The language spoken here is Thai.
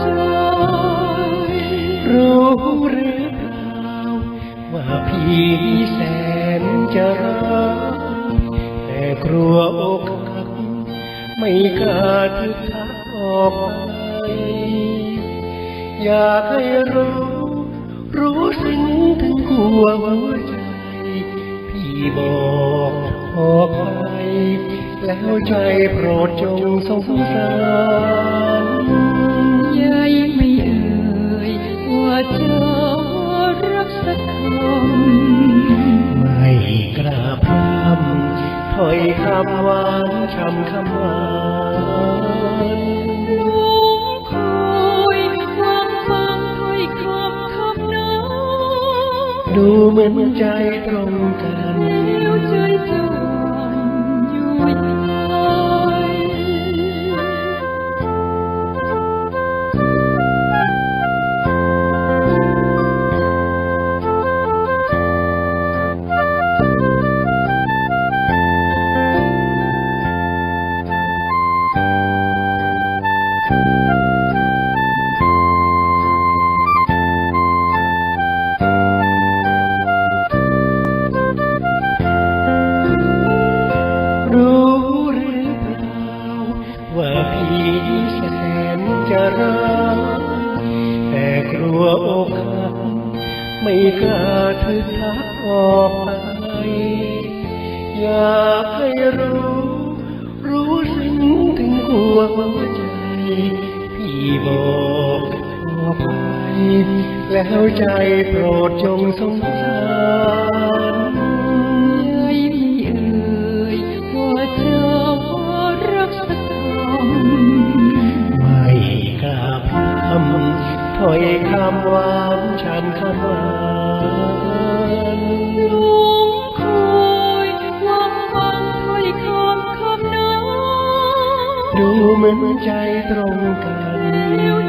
ใจ รู้หรือเปล่า ว่าพี่แสนจะรักแต่กลัวอกหักไม่กล้าทึกทักออกไปอยากให้รู้ รู้สิ่งถึงกลัวหัวใจ พี่บอกขอไปแล้วใจโปรดจงสงสาร จะรักสักคำไม่กล้าพร่ำถ้อยคำหวานช้ำคำหวานหลงคอยหวังฟังถ้อยคำคำนั้นดูเหมือนใจตรงกันแล้วใจจะห ว่าพี่แสนจะรักแต่กลัวอกหักไม่กล้าทึกทักออกไปอยากให้รู้ รู้สิ่งถึงหัวใจพี่บอกขอไปแล้วใจโปรดจงสงสาร ถ้อยคำหวานช้ำคำหวานหลงคอยหวังฟังถ้อยคำคำนั้นดูเหมือนใจตรงกัน